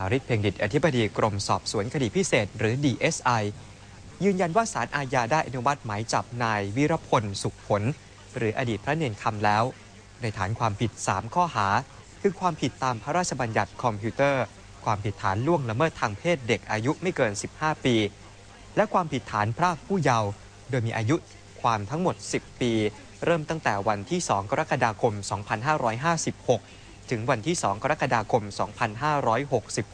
อาริศเพ็งดิตอธิบดีกรมสอบสวนคดีพิเศษ หรือ DSI ยืนยันว่าสารอาญาได้อนุมัติหมายจับนายวิรพลสุขผล หรืออดีตพระเนนคำแล้ว ในฐานความผิด 3 ข้อหา คือความผิดตามพระราชบัญญัติคอมพิวเตอร์ ความผิดฐานล่วงละเมิดทางเพศเด็กอายุไม่เกิน 15 ปี และความผิดฐานพรากผู้เยาว์โดยมีอายุความทั้งหมด 10 ปี เริ่มตั้งแต่วันที่ 2 กรกฎาคม 2556 ถึงวันที่ 2 กรกฎาคม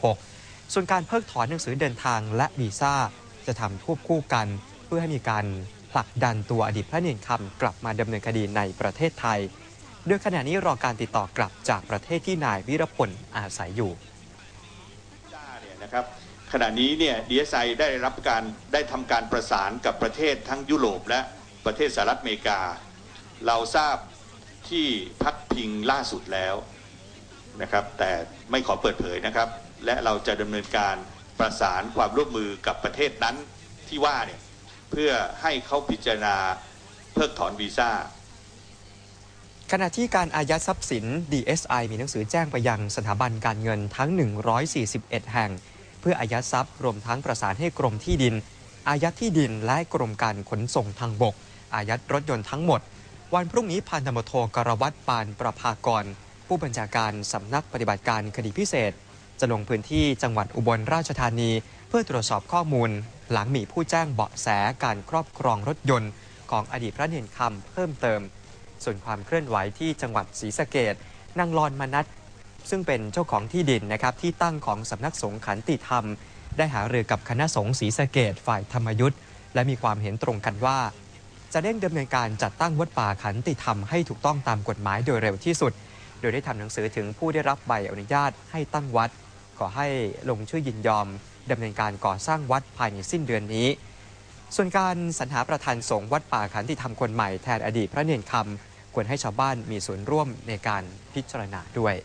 2566 ส่วนการเพิกถอนหนังสือเดินทางและวีซ่า จะทำควบคู่กัน เพื่อให้มีการผลักดันตัวอดีตพระเนรคำกลับมาดำเนินคดีในประเทศไทย โดยขณะนี้รอการติดต่อกลับจากประเทศที่นายวิรพลอาศัยอยู่ด้าเนี่ยนะครับขณะนี้เนี่ย DSI ได้รับการได้ทำการประสานกับประเทศทั้งยุโรปและประเทศสหรัฐอเมริกา เราทราบที่พักพิงล่าสุดแล้ว นะครับ แต่ไม่ขอเปิดเผยนะครับ และเราจะดำเนินการประสานความร่วมมือกับประเทศนั้นที่ว่าเนี่ยเพื่อให้เขาพิจารณาเพิกถอนวีซ่าขณะที่การอายัดทรัพย์สิน DSI มีหนังสือแจ้งไปยังสถาบันการเงินทั้ง 141 แห่ง เพื่ออายัดทรัพย์รวมทั้งประสานให้กรมที่ดิน อายัดที่ดินและกรมการขนส่งทางบก อายัดรถยนต์ทั้งหมด วันพรุ่งนี้พันธมโทกรวัตรปานประภากร ผู้บัญชาการสำนักปฏิบัติการคดีพิเศษ จะลงพื้นที่จังหวัดอุบลราชธานี เพื่อตรวจสอบข้อมูล หลังมีผู้แจ้งเบาะแสการครอบครองรถยนต์ ของอดีตพระเนรคำเพิ่มเติม ส่วนความเคลื่อนไหวที่จังหวัดศรีสะเกดนางลอนมนัทซึ่งเป็นเจ้าของที่ดินนะครับที่ตั้งของสำนักสงฆ์ขันติธรรม ได้หารือกับคณะสงฆ์ศรีสะเกดฝ่ายธรรมยุทธ์และมีความเห็นตรงกันว่า จะเร่งดำเนินการจัดตั้งวัดป่าขันติธรรมให้ถูกต้องตามกฎหมายโดยเร็วที่สุด โดยได้ทำหนังสือถึงผู้ได้รับใบอนุญาตให้ตั้งวัด ขอให้ลงชื่อยินยอมดำเนินการก่อสร้างวัดภายในสิ้นเดือนนี้ ส่วนการสรรหาประธานสงฆ์วัดป่าขันติธรรมคนใหม่แทนอดีตพระเนรคำควรให้ชาวบ้านมีส่วนร่วมในการพิจารณาด้วย